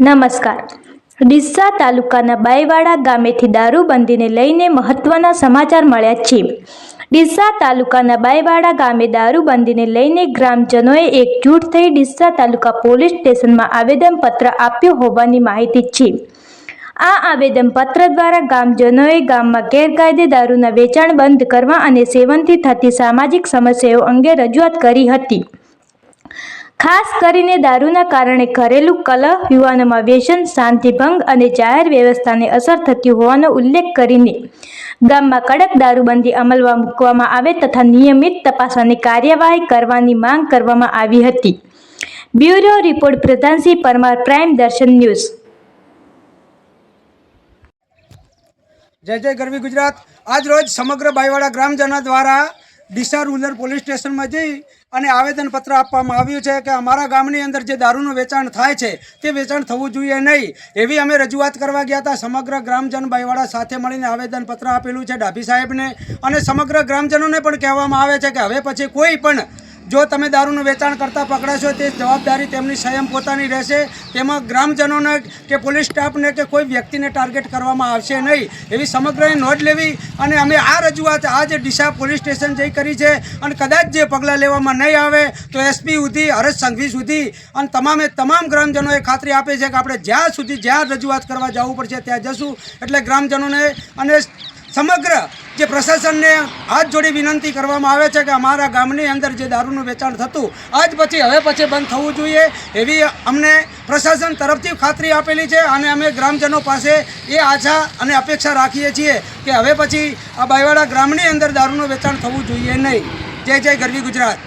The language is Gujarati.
નમસ્કાર. ડીસા તાલુકાના બાયવાડા ગામેથી દારૂબંધીને લઈને મહત્વના સમાચાર મળ્યા છે. ડીસા તાલુકાના બાયવાડા ગામે દારૂબંધીને લઈને ગ્રામજનોએ એકજૂટ થઈ ડીસા તાલુકા પોલીસ સ્ટેશનમાં આવેદનપત્ર આપ્યું હોવાની માહિતી છે. આ આવેદનપત્ર દ્વારા ગામજનોએ ગામમાં ગેરકાયદે દારૂના વેચાણ બંધ કરવા અને સેવનથી થતી સામાજિક સમસ્યાઓ અંગે રજૂઆત કરી હતી. ખાસ કરીને દારૂના કારણે ઘરેલું કલહ, યુવાનોમાં વ્યસન, શાંતિભંગ અને જાહેર વ્યવસ્થાને અસર થતી હોવાનો ઉલ્લેખ કરીને ગામમાં કડક દારૂબંધી અમલમાં મૂકવામાં આવે તથા નિયમિત તપાસ અને કાર્યવાહી કરવાની માંગ કરવામાં આવી હતી. Bureau report Pradhansinh Parmar prime, Darshan news. જય જય ગરવી ગુજરાત. આજ રોજ સમગ્ર બાયવાડા ગ્રામજનો દ્વારા ડીસા રૂરલ પોલીસ સ્ટેશનમાં જઈ અને આવેદનપત્ર આપવામાં આવ્યું છે કે અમારા ગામની અંદર જે દારૂનું વેચાણ થાય છે, તે વેચાણ થવું જોઈએ નહીં. એવી અમે રજૂઆત કરવા ગયા હતા. સમગ્ર ગ્રામજન ભાઈવાળા સાથે મળીને આવેદનપત્ર આપેલું છે ડાભી સાહેબને. અને સમગ્ર ગ્રામજનોને પણ કહેવામાં આવે છે કે હવે પછી કોઈ પણ જો તમે દારૂનું વેચાણ કરતા પકડાશો, તે જવાબદારી તેમની સ્વયં પોતાની રહેશે. તેમાં ગ્રામજનોને કે પોલીસ સ્ટાફને કે કોઈ વ્યક્તિને ટાર્ગેટ કરવામાં આવશે નહીં. એવી સમગ્ર નોંધ લેવી અને અમે આ રજૂઆત આજે ડીસા પોલીસ સ્ટેશન જઈ કરી છે અને કદાચ જે પગલાં લેવામાં નહીં આવે તો એસપી સુધી હરેશ સંઘવી સુધી અને તમામે તમામ ગ્રામજનોએ ખાતરી આપે છે કે આપણે જ્યાં સુધી જ્યાં રજૂઆત કરવા જવું પડશે ત્યાં જશું. એટલે ગ્રામજનોને અને સમગ્ર જે પ્રશાસનને હાથ જોડી વિનંતી કરવામાં આવે છે કે અમારા ગામની અંદર જે દારૂનું વેચાણ થતું, આજ પછી હવે પછી બંધ થવું જોઈએ એવી અમને પ્રશાસન તરફથી ખાતરી આપેલી છે અને અમે ગ્રામજનો પાસે એ આશા અને અપેક્ષા રાખીએ છીએ કે હવે પછી આ બાયવાડા ગ્રામની અંદર દારૂનું વેચાણ થવું જોઈએ નહીં. જય જય ગરવી ગુજરાત.